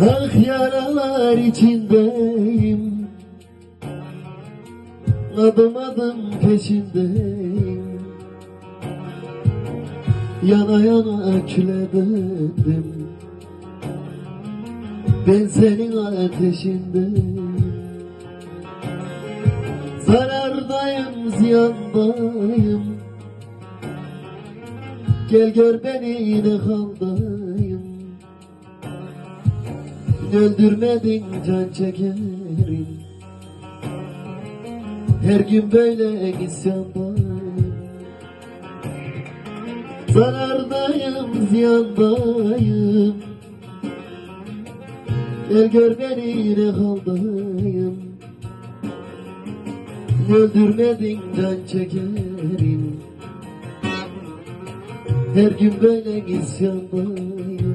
Yaralar içindeyim. Adım adım peşindeyim. Yana yana küle döndüm Ben senin ateşindeyim. Zarardayım, ziyandayım. Gel gör beni ne haldayım Öldürmedin can çekerim. Her gün böyle isyandayım Zarardayım, ziyandayım. Gel gör beni ne haldayım. Öldürmedin can çekerim. Her gün böyle isyandayım